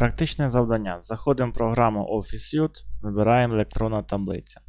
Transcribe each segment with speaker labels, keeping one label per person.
Speaker 1: Практичне завдання. Заходимо в програму Office Suite, вибираємо електронна таблиця.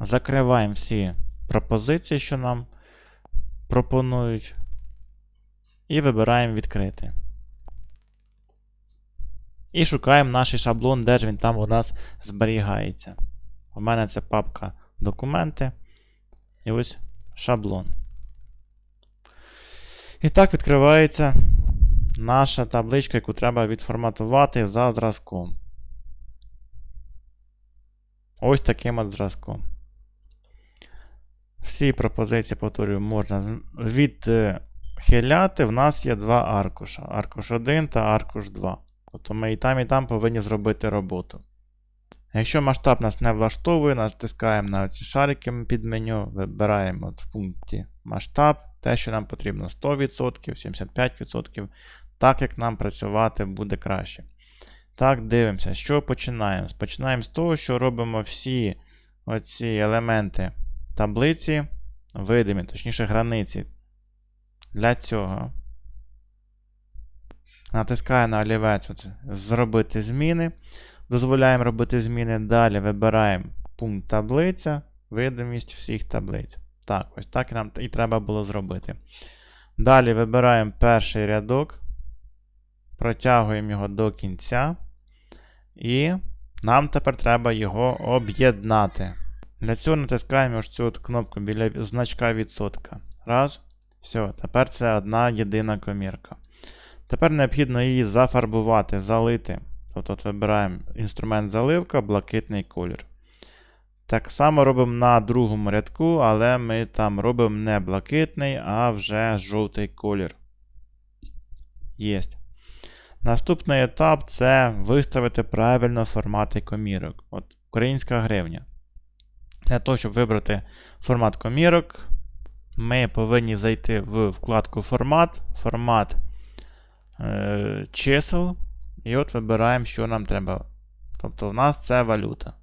Speaker 1: Закриваємо всі пропозиції, що нам пропонують. І вибираємо відкрити. І шукаємо наш шаблон, де ж він там у нас зберігається. У мене це папка документи. І ось шаблон. І так відкривається наша табличка, яку треба відформатувати за зразком. Ось таким от зразком. Всі пропозиції, повторюю, можна відхиляти. В нас є два аркуша. Аркуш 1 та аркуш 2. Тобто ми і там, і там повинні зробити роботу. Якщо масштаб нас не влаштовує, натискаємо на ці шарики під меню, вибираємо в пункті масштаб, те, що нам потрібно 100%, 75%, так як нам працювати буде краще. Так, дивимося, що починаємо. Починаємо з того, що робимо всі оці елементи таблиці, видимі, точніше границі. Для цього натискаю на олівець зробити зміни. Дозволяємо робити зміни. Далі вибираємо пункт таблиця, видимість всіх таблиць. Так, ось так нам і треба було зробити. Далі вибираємо перший рядок, протягуємо його до кінця. І нам тепер треба його об'єднати. Для цього натискаємо ось цю от кнопку біля значка відсотка. Раз. Все, тепер це одна єдина комірка. Тепер необхідно її зафарбувати, залити. Тобто от вибираємо інструмент заливка, блакитний колір. Так само робимо на другому рядку, але ми там робимо не блакитний, а вже жовтий колір. Єсть. Наступний етап це виставити правильно формати комірок. От Українська гривня. Для того, щоб вибрати формат комірок, ми повинні зайти в вкладку Формат, формат е, чисел. І от вибираємо, що нам треба. Тобто, в нас це валюта.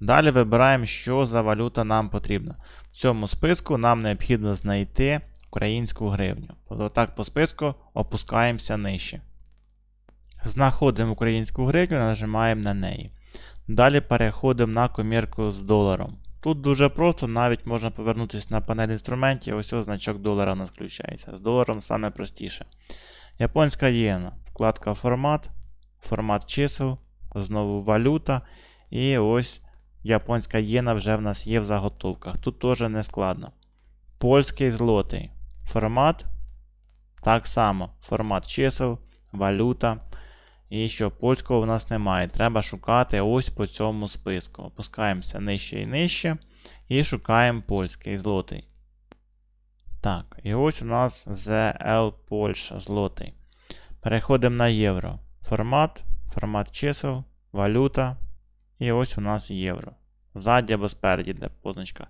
Speaker 1: Далі вибираємо, що за валюта нам потрібна. В цьому списку нам необхідно знайти українську гривню. Тобто, так по списку опускаємося нижче. Знаходимо українську гривню, нажимаємо на неї. Далі переходимо на комірку з доларом. Тут дуже просто, навіть можна повернутися на панель інструментів, ось ось значок долара у нас включається. З доларом саме простіше. Японська єна. Вкладка формат, формат чисел, знову валюта. І ось японська єна вже в нас є в заготовках. Тут теж не складно. Польський злотий. Формат. Так само. Формат чисел, валюта. І що польського в нас немає. Треба шукати ось по цьому списку. Опускаємося нижче і нижче. І шукаємо польський злотий. Так, і ось у нас ZL Польща злотий. Переходимо на євро. Формат, формат чисел, валюта. І ось у нас євро. Ззаді або спереді де позначка.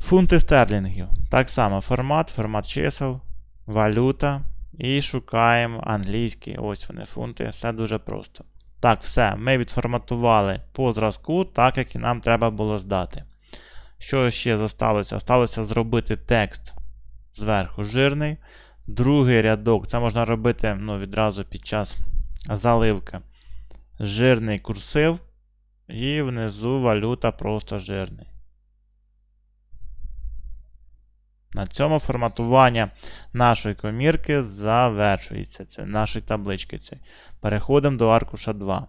Speaker 1: Фунти стерлінгів. Так само формат, формат чисел, валюта. І шукаємо англійські. Ось вони фунти. Все дуже просто. Так, все. Ми відформатували по зразку, так як і нам треба було здати. Що ще зосталося? Осталося зробити текст зверху жирний. Другий рядок, це можна робити ну, відразу під час заливки. Жирний курсив. І внизу валюта просто жирний. На цьому форматування нашої комірки завершується. Це нашої таблички. цієї. Переходимо до аркуша 2.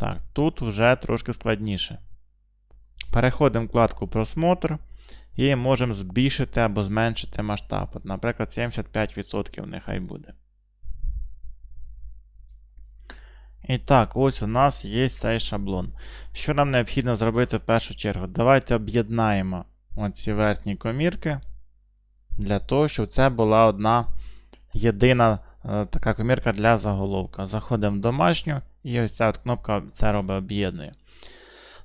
Speaker 1: Так, тут вже трошки складніше. Переходимо в вкладку Просмотр. І можемо збільшити або зменшити масштаб. От, наприклад, 75% нехай буде. І так, ось у нас є цей шаблон. Що нам необхідно зробити в першу чергу? Давайте об'єднаємо оці верхні комірки. Для того, щоб це була одна єдина е, така комірка для заголовка. Заходимо в домашню, і ось ця от кнопка це робить об'єднує.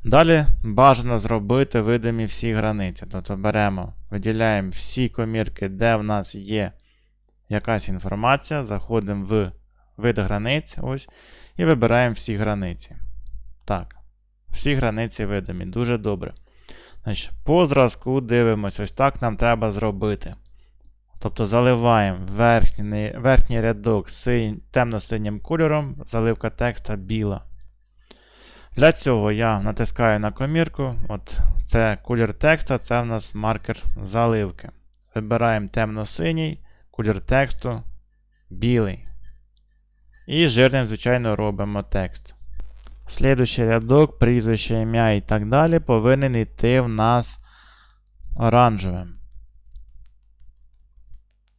Speaker 1: Далі бажано зробити видимі всі границі. Тобто беремо, виділяємо всі комірки, де в нас є якась інформація, заходимо в вид границь, ось, і вибираємо всі границі. Так, всі границі видимі. Дуже добре. Значить, по зразку дивимося, ось так нам треба зробити. Тобто заливаємо верхній, верхній рядок темно-синім кольором, заливка текста біла. Для цього я натискаю на комірку. От Це колір текста, це в нас маркер заливки. Вибираємо темно-синій, колір тексту білий. І жирним, звичайно, робимо текст. Слідуючий рядок, прізвище, ім'я і так далі повинен йти в нас оранжевим.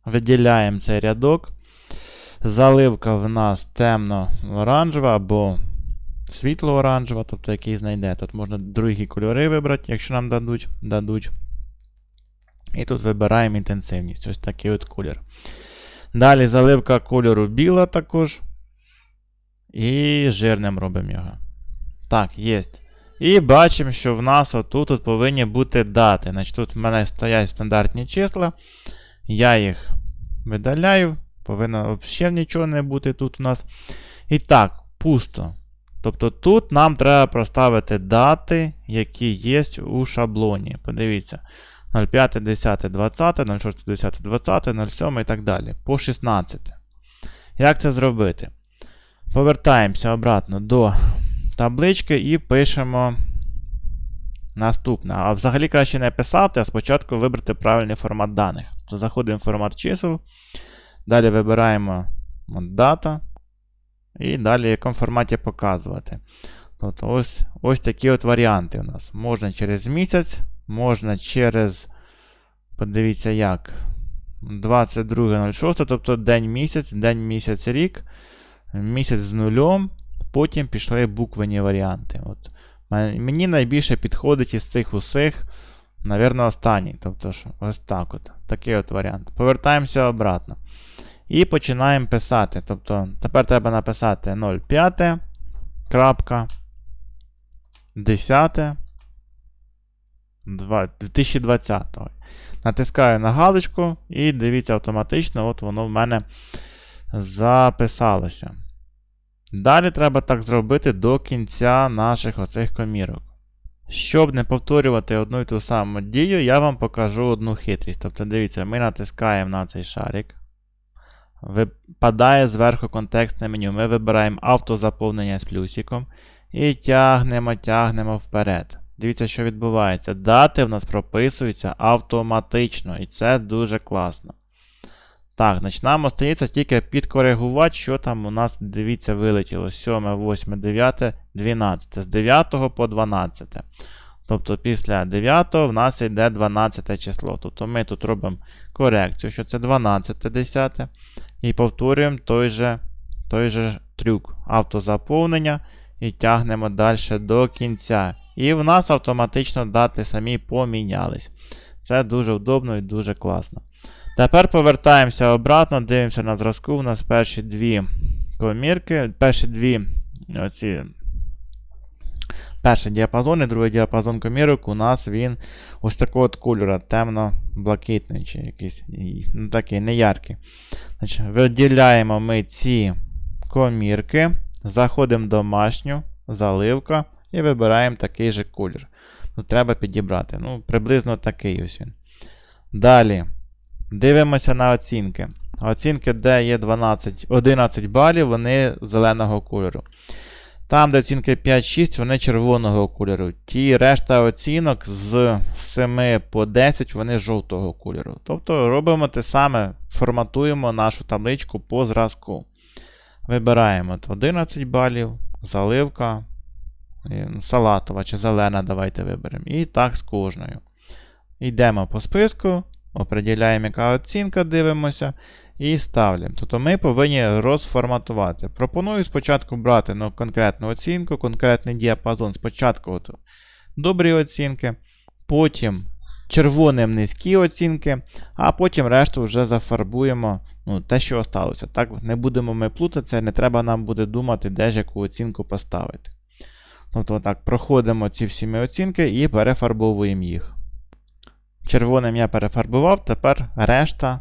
Speaker 1: Виділяємо цей рядок. Заливка в нас темно-оранжева або світло-оранжева, тобто який знайде. Тут можна другі кольори вибрати, якщо нам дадуть. дадуть. І тут вибираємо інтенсивність. Ось такий от колір. Далі заливка кольору біла також. І жирним робимо його. Так, є. І бачимо, що в нас отут от повинні бути дати. Значить, Тут в мене стоять стандартні числа. Я їх видаляю. Повинно взагалі нічого не бути тут у нас. І так, пусто. Тобто тут нам треба проставити дати, які є у шаблоні. Подивіться. 05, 10, 20, 06, 10, 20, 07 і так далі. По 16. Як це зробити? Повертаємося обратно до таблички і пишемо наступне. А взагалі краще не писати, а спочатку вибрати правильний формат даних. То заходимо в формат чисел. Далі вибираємо дата. І далі в якому форматі показувати. Тобто ось ось такі от варіанти у нас. Можна через місяць, можна через. Подивіться як. 22.06, тобто день місяць, день місяць рік, місяць з нульом, потім пішли буквені варіанти. От. Мені найбільше підходить із цих усіх, навірно, останній. Тобто, ось так от. Такий от варіант. Повертаємося обратно. І починаємо писати. Тобто, тепер треба написати 05. крапка, 10. 2020. Натискаю на галочку і дивіться, автоматично, от воно в мене записалося. Далі треба так зробити до кінця наших оцих комірок. Щоб не повторювати одну і ту саму дію, я вам покажу одну хитрість. Тобто, дивіться, ми натискаємо на цей шарик. Випадає зверху контекстне меню. Ми вибираємо автозаповнення з плюсиком. І тягнемо, тягнемо вперед. Дивіться, що відбувається. Дати в нас прописуються автоматично, і це дуже класно. Так, значить, нам остається тільки підкоригувати, що там у нас, дивіться, вилетіло 7, 8, 9, 12. З 9 по 12. Тобто після 9 в нас йде 12 число. Тобто ми тут робимо корекцію, що це 12 10. І повторюємо той же той же трюк автозаповнення і тягнемо далі до кінця. І в нас автоматично дати самі помінялись. Це дуже удобно і дуже класно. Тепер повертаємося обратно, дивимося на зразку. У нас перші дві комірки, перші дві оці, перший діапазон і другий діапазон комірок у нас він ось такого от кольору, темно-блакитний чи якийсь ну, такий неяркий. Значить, Виділяємо ми ці комірки, заходимо в домашню, заливка. І вибираємо такий же колір. Ну, Треба підібрати. Ну, Приблизно такий ось він. Далі. Дивимося на оцінки. Оцінки, де є 12, 11 балів, вони зеленого кольору. Там, де оцінки 5-6, вони червоного кольору. Ті решта оцінок з 7 по 10 вони жовтого кольору. Тобто робимо те саме, форматуємо нашу табличку по зразку. Вибираємо 11 балів, заливка. Салатова чи зелена, давайте виберемо. І так з кожною. Йдемо по списку, определяємо, яка оцінка, дивимося. І ставлємо. Тобто ми повинні розформатувати. Пропоную спочатку брати ну, конкретну оцінку, конкретний діапазон. Спочатку от, добрі оцінки, потім червоним низькі оцінки, а потім решту вже зафарбуємо ну, те, що осталося. Так, Не будемо ми плутатися, не треба нам буде думати, де ж яку оцінку поставити. Тобто, так, проходимо ці всі оцінки і перефарбовуємо їх. Червоним я перефарбував, тепер решта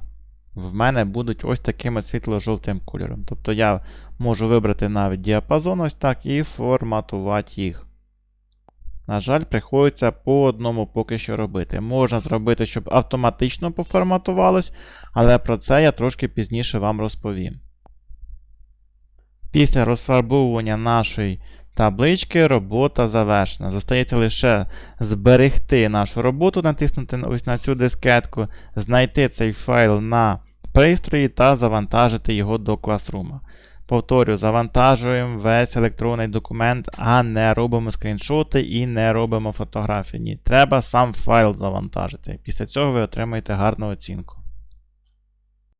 Speaker 1: в мене будуть ось таким світло-жовтим кольором. Тобто я можу вибрати навіть діапазон ось так і форматувати їх. На жаль, приходиться по одному поки що робити. Можна зробити, щоб автоматично поформатувалось, але про це я трошки пізніше вам розповім. Після розфарбовування нашої таблички робота завершена. Зостається лише зберегти нашу роботу, натиснути ось на цю дискетку, знайти цей файл на пристрої та завантажити його до Classroom. Повторю, завантажуємо весь електронний документ, а не робимо скріншоти і не робимо фотографії. Ні, треба сам файл завантажити. Після цього ви отримаєте гарну оцінку.